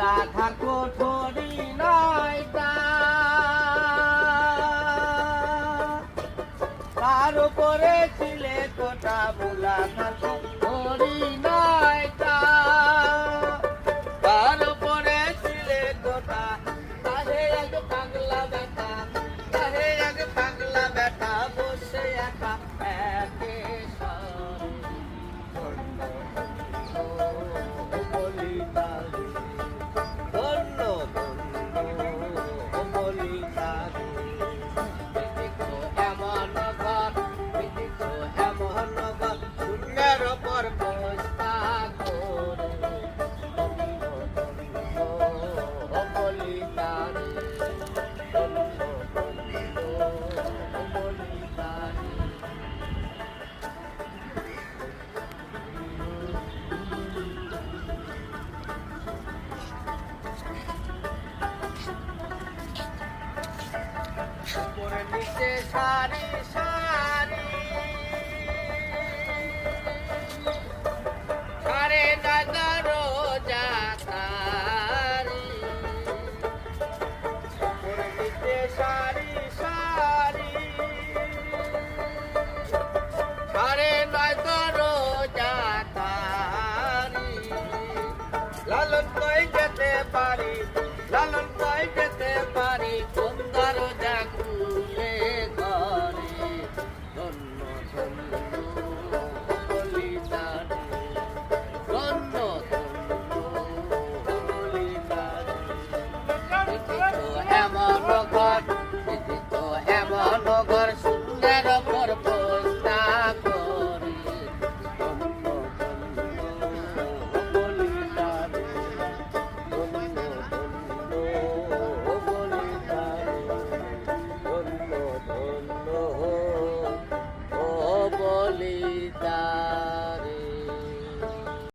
রাধার কোঠরি তার উপরে ছিলে কোটা বুলাধার কোঠরি নয়টা তার উপরে ছিলে কোটা তাহে পাগলা নিচে সারি সারি। সারে সারি সারি। সারে নাগারো জাতারি লালন কই যেতে পারি? the